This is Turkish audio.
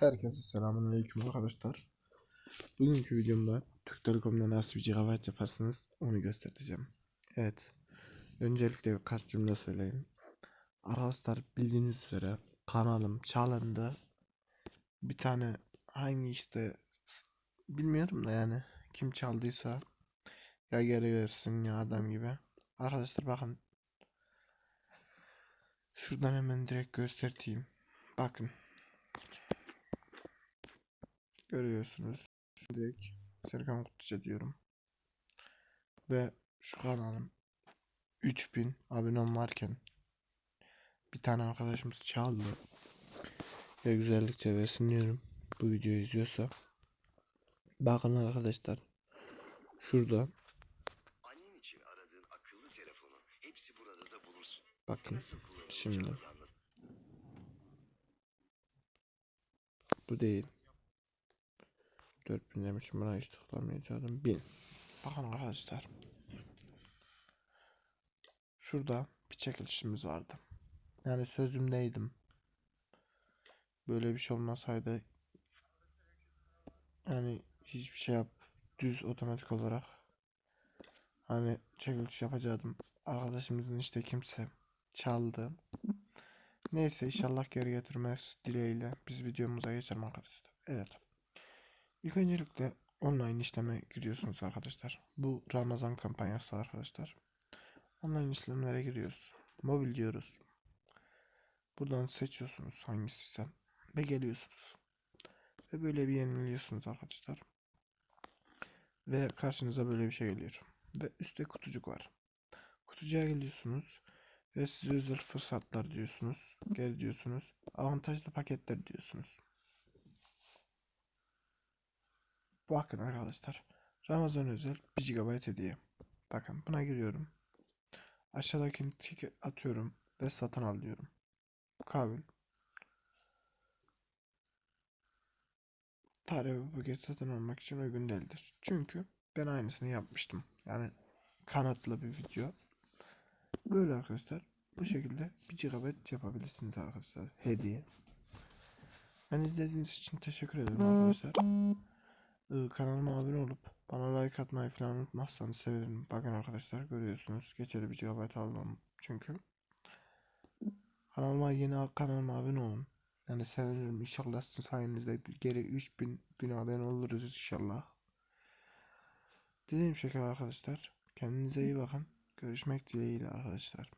Herkese selamünaleyküm arkadaşlar. Bugünkü videomda Türk Telekom'da nasıl bir gigabyte yaparsınız onu göstereceğim. Evet. Öncelikle birkaç cümle söyleyeyim. Arkadaşlar bildiğiniz üzere kanalım çalındı. Bir tane hangi işte bilmiyorum da yani kim çaldıysa ya geri versin ya adam gibi. Arkadaşlar bakın. Şuradan hemen direkt göstereyim. Bakın. Görüyorsunuz. Direkt Serkan Kutluca diyorum. Ve şu kanalım 3000 abonem varken bir tane arkadaşımız çaldı. Ve güzellikçe versin diyorum. Bu videoyu izliyorsa. Bakın arkadaşlar. Şurada Annen için aradığın akıllı telefonu hepsi burada da bulursun. bakın. Şimdi bu değil. 4000 demişim buna hiç tıklamayacaktım. 1000. Bakın arkadaşlar. Şurada bir çekilişimiz vardı. Yani sözümdeydim. Böyle bir şey olmasaydı yani hiçbir şey yap düz otomatik olarak hani çekiliş yapacaktım. Arkadaşımızın işte kimse çaldı. Neyse inşallah geri getirmez dileğiyle biz videomuza geçelim arkadaşlar. Evet. İlk öncelikle online işleme giriyorsunuz arkadaşlar. Bu Ramazan kampanyası arkadaşlar. Online işlemlere giriyoruz. Mobil diyoruz. Buradan seçiyorsunuz hangi sistem ve geliyorsunuz. Ve böyle bir yeniliyorsunuz arkadaşlar. Ve karşınıza böyle bir şey geliyor. Ve üstte kutucuk var. Kutucuğa geliyorsunuz ve size özel fırsatlar diyorsunuz. Gel diyorsunuz. Avantajlı paketler diyorsunuz. Bakın arkadaşlar. Ramazan özel 1 GB hediye. Bakın buna giriyorum. Aşağıdakini tik atıyorum ve satın al diyorum. Kabul. Tarih ve paket satın almak için uygun değildir. Çünkü ben aynısını yapmıştım. Yani kanatlı bir video. Böyle arkadaşlar. Bu şekilde 1 GB yapabilirsiniz arkadaşlar. Hediye. Ben izlediğiniz için teşekkür ederim arkadaşlar. Kanalıma abone olup bana like atmayı falan unutmazsanız sevinirim. Bakın arkadaşlar görüyorsunuz. Geçeli 1 GB aldım çünkü. Kanalıma yeni kanalıma abone olun. Yani sevinirim. İnşallah sizin sayenizde bir geri 3000 bin abone oluruz inşallah. Dediğim şekilde arkadaşlar. Kendinize iyi bakın. Görüşmek dileğiyle arkadaşlar.